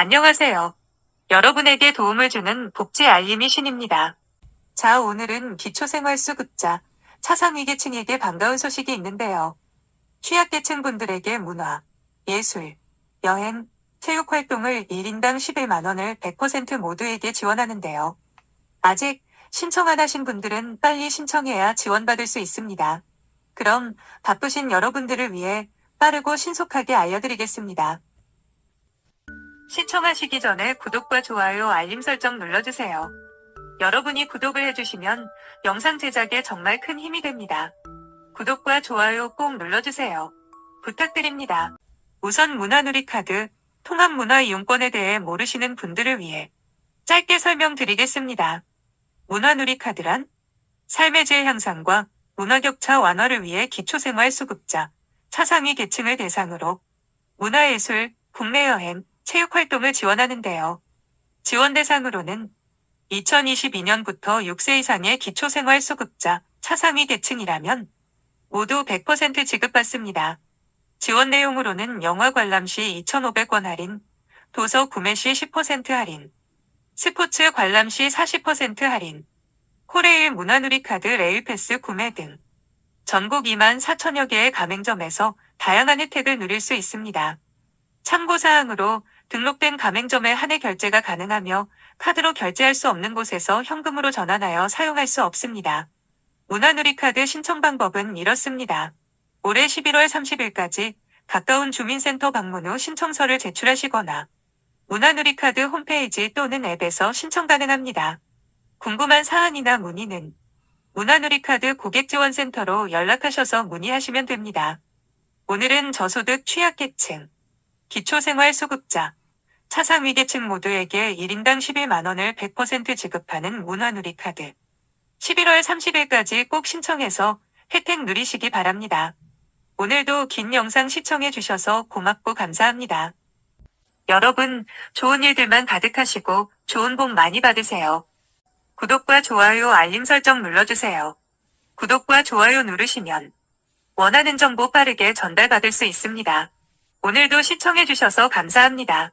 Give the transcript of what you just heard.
안녕하세요. 여러분에게 도움을 주는 복지 알림이 신입니다. 자, 오늘은 기초생활수급자, 차상위계층에게 반가운 소식이 있는데요. 취약계층 분들에게 문화, 예술, 여행, 체육 활동을 1인당 11만 원을 100% 모두에게 지원하는데요. 아직 신청 안 하신 분들은 빨리 신청해야 지원받을 수 있습니다. 그럼 바쁘신 여러분들을 위해 빠르고 신속하게 알려드리겠습니다. 시청하시기 전에 구독과 좋아요, 알림 설정 눌러주세요. 여러분이 구독을 해주시면 영상 제작에 정말 큰 힘이 됩니다. 구독과 좋아요 꼭 눌러주세요. 부탁드립니다. 우선 문화누리 카드, 통합문화이용권에 대해 모르시는 분들을 위해 짧게 설명드리겠습니다. 문화누리 카드란 삶의 질 향상과 문화격차 완화를 위해 기초생활 수급자, 차상위 계층을 대상으로 문화예술, 국내 여행, 체육 활동을 지원하는데요. 지원 대상으로는 2022년부터 6세 이상의 기초생활 수급자, 차상위 계층이라면 모두 100% 지급받습니다. 지원 내용으로는 영화 관람 시 2,500원 할인, 도서 구매 시 10% 할인, 스포츠 관람 시 40% 할인, 코레일 문화누리카드 레일패스 구매 등 전국 2만 4천여 개의 가맹점에서 다양한 혜택을 누릴 수 있습니다. 참고사항으로 등록된 가맹점에 한해 결제가 가능하며 카드로 결제할 수 없는 곳에서 현금으로 전환하여 사용할 수 없습니다. 문화누리카드 신청 방법은 이렇습니다. 올해 11월 30일까지 가까운 주민센터 방문 후 신청서를 제출하시거나 문화누리카드 홈페이지 또는 앱에서 신청 가능합니다. 궁금한 사안이나 문의는 문화누리카드 고객지원센터로 연락하셔서 문의하시면 됩니다. 오늘은 저소득 취약계층, 기초생활수급자, 차상위계층 모두에게 1인당 11만원을 100% 지급하는 문화누리 카드. 11월 30일까지 꼭 신청해서 혜택 누리시기 바랍니다. 오늘도 긴 영상 시청해주셔서 고맙고 감사합니다. 여러분, 좋은 일들만 가득하시고 좋은 복 많이 받으세요. 구독과 좋아요, 알림 설정 눌러주세요. 구독과 좋아요 누르시면 원하는 정보 빠르게 전달받을 수 있습니다. 오늘도 시청해주셔서 감사합니다.